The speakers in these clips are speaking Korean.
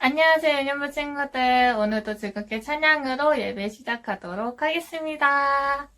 안녕하세요 유년부 친구들. 오늘도 즐겁게 찬양으로 예배 시작하도록 하겠습니다.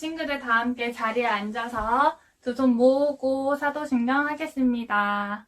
친구들 다 함께 자리에 앉아서 두 손 모으고 사도신경 하겠습니다.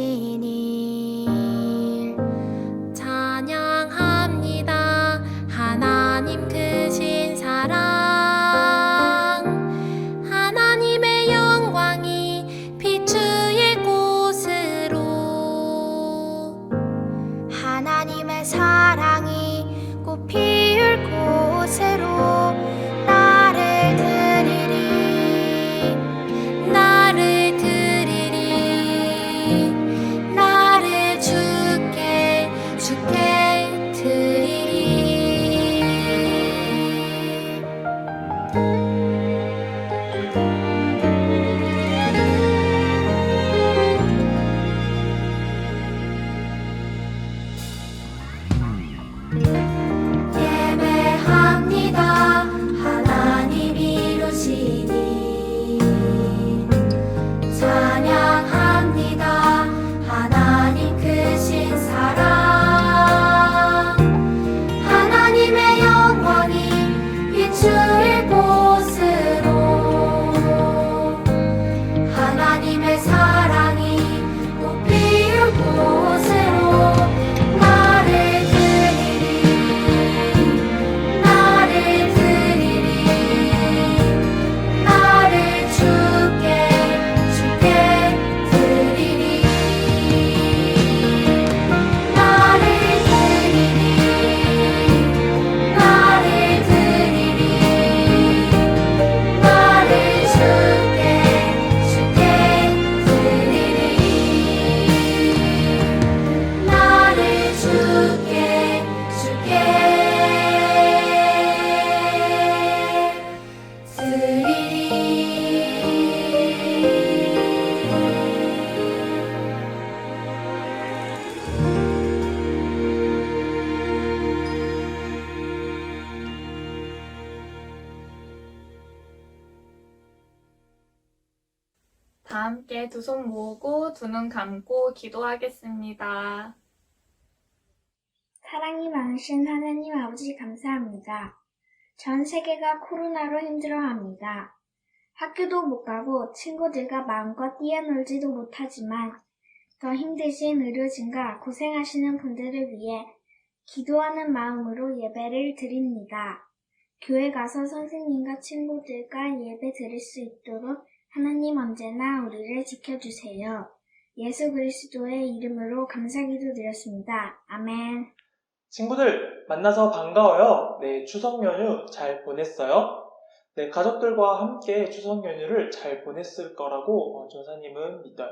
이 다 함께 두 손 모으고 두 눈 감고 기도하겠습니다. 사랑이 많으신 하나님 아버지 감사합니다. 전 세계가 코로나로 힘들어합니다. 학교도 못 가고 친구들과 마음껏 뛰어놀지도 못하지만 더 힘드신 의료진과 고생하시는 분들을 위해 기도하는 마음으로 예배를 드립니다. 교회 가서 선생님과 친구들과 예배 드릴 수 있도록 하나님 언제나 우리를 지켜주세요. 예수 그리스도의 이름으로 감사기도 드렸습니다. 아멘. 친구들, 만나서 반가워요. 네, 추석 연휴 잘 보냈어요? 네, 가족들과 함께 추석 연휴를 잘 보냈을 거라고 어, 전사님은 믿어요.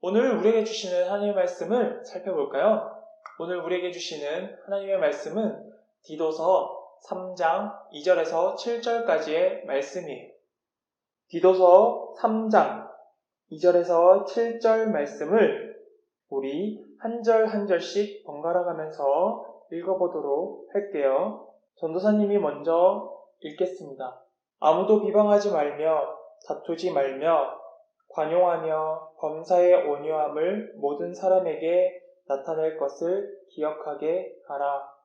오늘 우리에게 주시는 하나님의 말씀을 살펴볼까요? 오늘 우리에게 주시는 하나님의 말씀은 디도서 3장 2절에서 7절까지의 말씀이에요. 디도서 3장 2절에서 7절 말씀을 우리 한 절 한 절씩 번갈아 가면서 읽어보도록 할게요. 전도사님이 먼저 읽겠습니다. 아무도 비방하지 말며 다투지 말며 관용하며 범사의 온유함을 모든 사람에게 나타낼 것을 기억하게 하라.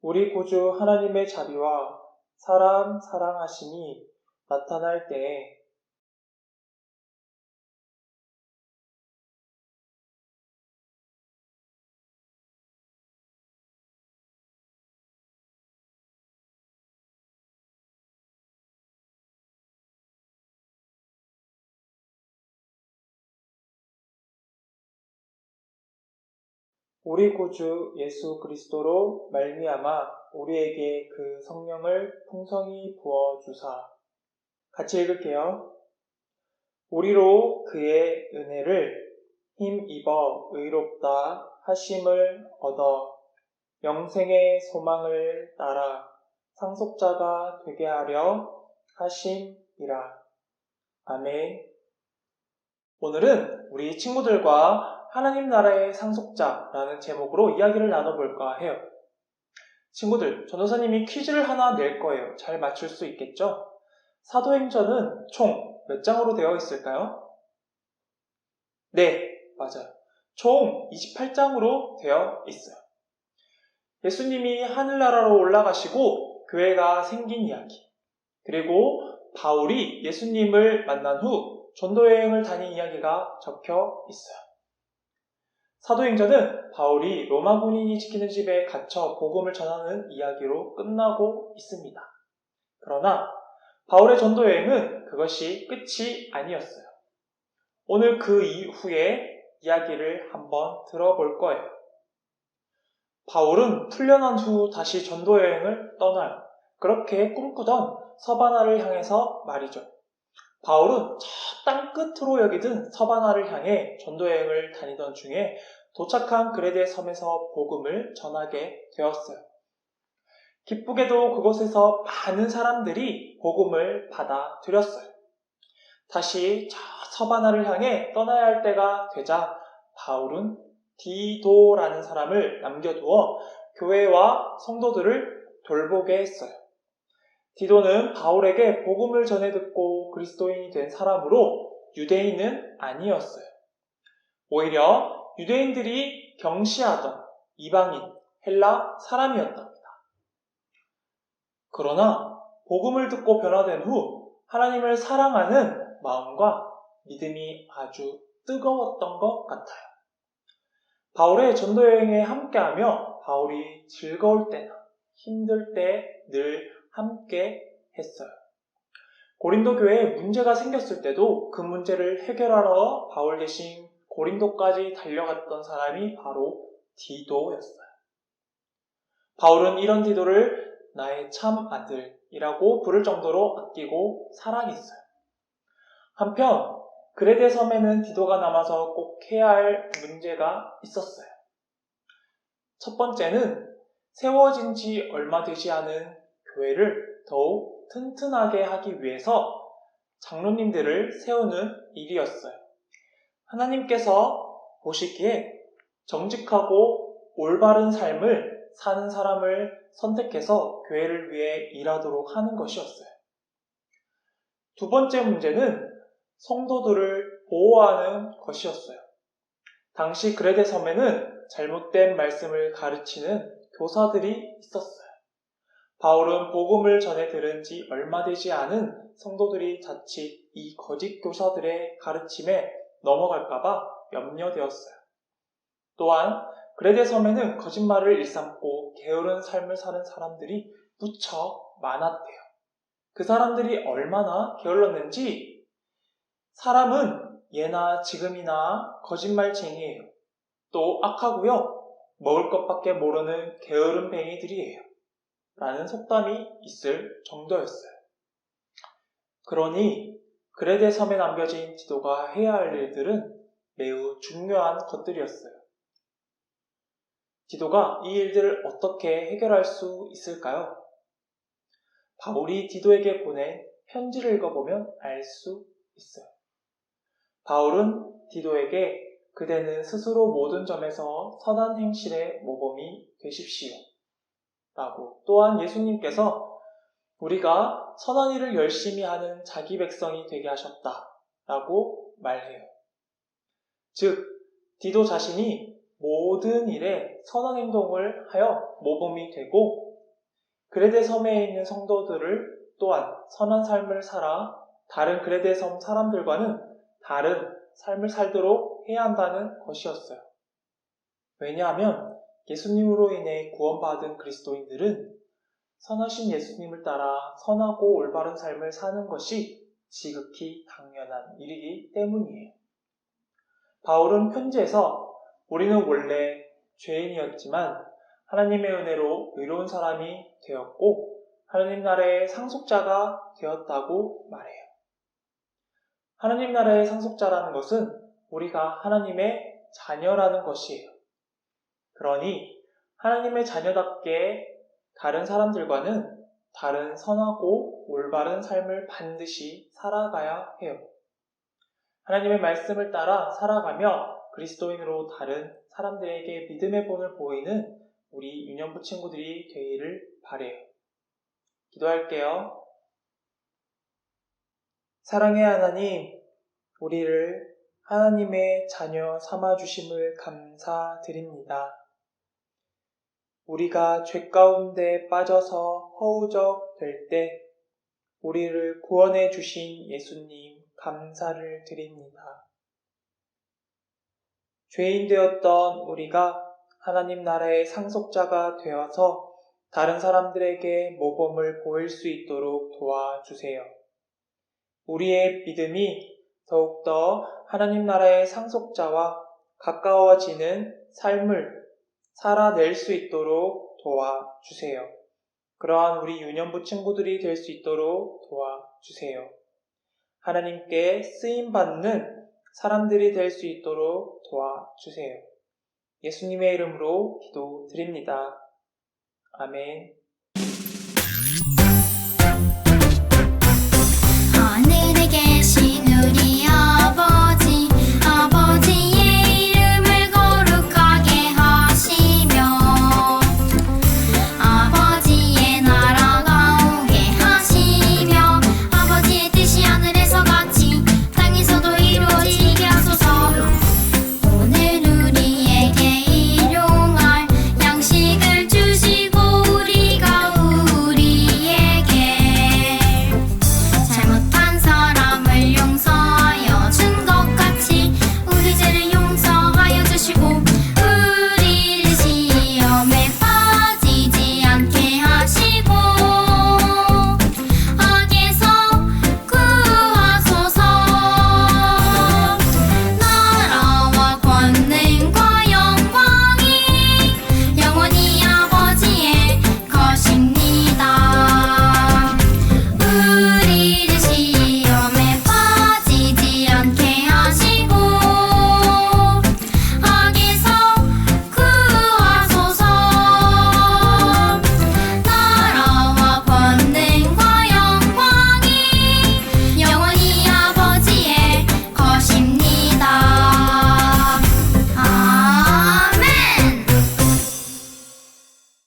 우리 구주 하나님의 자비와 사람 사랑하심이 나타날 때에 우리 구주 예수 그리스도로 말미암아 우리에게 그 성령을 풍성히 부어 주사 같이 읽을게요. 우리로 그의 은혜를 힘입어 의롭다 하심을 얻어 영생의 소망을 따라 상속자가 되게 하려 하심이라. 아멘. 오늘은 우리 친구들과 하나님 나라의 상속자라는 제목으로 이야기를 나눠볼까 해요. 친구들, 전도사님이 퀴즈를 하나 낼 거예요. 잘 맞출 수 있겠죠? 사도행전은 총 몇 장으로 되어 있을까요? 네, 맞아요. 총 28장으로 되어 있어요. 예수님이 하늘나라로 올라가시고 교회가 생긴 이야기, 그리고 바울이 예수님을 만난 후 전도여행을 다닌 이야기가 적혀 있어요. 사도행전은 바울이 로마 군인이 지키는 집에 갇혀 복음을 전하는 이야기로 끝나고 있습니다. 그러나 바울의 전도 여행은 그것이 끝이 아니었어요. 오늘 그 이후에 이야기를 한번 들어볼 거예요. 바울은 풀려난 후 다시 전도 여행을 떠나요. 그렇게 꿈꾸던 서바나를 향해서 말이죠. 바울은 저 땅 끝으로 여기든 서바나를 향해 전도여행을 다니던 중에 도착한 그레데 섬에서 복음을 전하게 되었어요. 기쁘게도 그곳에서 많은 사람들이 복음을 받아들였어요. 다시 저 서바나를 향해 떠나야 할 때가 되자 바울은 디도라는 사람을 남겨두어 교회와 성도들을 돌보게 했어요. 디도는 바울에게 복음을 전해 듣고 그리스도인이 된 사람으로 유대인은 아니었어요. 오히려 유대인들이 경시하던 이방인, 헬라 사람이었답니다. 그러나 복음을 듣고 변화된 후 하나님을 사랑하는 마음과 믿음이 아주 뜨거웠던 것 같아요. 바울의 전도 여행에 함께하며 바울이 즐거울 때나 힘들 때 늘 함께 했어요. 고린도 교회에 문제가 생겼을 때도 그 문제를 해결하러 바울 대신 고린도까지 달려갔던 사람이 바로 디도였어요. 바울은 이런 디도를 나의 참 아들이라고 부를 정도로 아끼고 사랑했어요. 한편 그레데 섬에는 디도가 남아서 꼭 해야 할 문제가 있었어요. 첫 번째는 세워진 지 얼마 되지 않은 교회를 더욱 튼튼하게 하기 위해서 장로님들을 세우는 일이었어요. 하나님께서 보시기에 정직하고 올바른 삶을 사는 사람을 선택해서 교회를 위해 일하도록 하는 것이었어요. 두 번째 문제는 성도들을 보호하는 것이었어요. 당시 그레데 섬에는 잘못된 말씀을 가르치는 교사들이 있었어요. 바울은 복음을 전해 들은 지 얼마 되지 않은 성도들이 자칫 이 거짓 교사들의 가르침에 넘어갈까봐 염려되었어요. 또한 그레데 섬에는 거짓말을 일삼고 게으른 삶을 사는 사람들이 무척 많았대요. 그 사람들이 얼마나 게을렀는지 사람은 예나 지금이나 거짓말쟁이에요. 또 악하고요. 먹을 것밖에 모르는 게으른 뱅이들이에요. 라는 속담이 있을 정도였어요. 그러니 그레데 섬에 남겨진 지도가 해야 할 일들은 매우 중요한 것들이었어요. 디도가 이 일들을 어떻게 해결할 수 있을까요? 바울이 디도에게 보낸 편지를 읽어보면 알 수 있어요. 바울은 디도에게 그대는 스스로 모든 점에서 선한 행실의 모범이 되십시오. 라고 또한 예수님께서 우리가 선한 일을 열심히 하는 자기 백성이 되게 하셨다. 라고 말해요. 즉, 디도 자신이 모든 일에 선한 행동을 하여 모범이 되고 그레데 섬에 있는 성도들을 또한 선한 삶을 살아 다른 그레데 섬 사람들과는 다른 삶을 살도록 해야 한다는 것이었어요. 왜냐하면 예수님으로 인해 구원받은 그리스도인들은 선하신 예수님을 따라 선하고 올바른 삶을 사는 것이 지극히 당연한 일이기 때문이에요. 바울은 편지에서 우리는 원래 죄인이었지만 하나님의 은혜로 의로운 사람이 되었고 하나님 나라의 상속자가 되었다고 말해요. 하나님 나라의 상속자라는 것은 우리가 하나님의 자녀라는 것이에요. 그러니 하나님의 자녀답게 다른 사람들과는 다른 선하고 올바른 삶을 반드시 살아가야 해요. 하나님의 말씀을 따라 살아가며 그리스도인으로 다른 사람들에게 믿음의 본을 보이는 우리 유년부 친구들이 되기를 바래요. 기도할게요. 사랑의 하나님, 우리를 하나님의 자녀 삼아 주심을 감사드립니다. 우리가 죄 가운데 빠져서 허우적 될 때, 우리를 구원해 주신 예수님 감사를 드립니다. 죄인 되었던 우리가 하나님 나라의 상속자가 되어서 다른 사람들에게 모범을 보일 수 있도록 도와주세요. 우리의 믿음이 더욱더 하나님 나라의 상속자와 가까워지는 삶을 살아낼 수 있도록 도와주세요. 그러한 우리 유년부 친구들이 될 수 있도록 도와주세요. 하나님께 쓰임받는 사람들이 될 수 있도록 도와주세요. 예수님의 이름으로 기도드립니다. 아멘.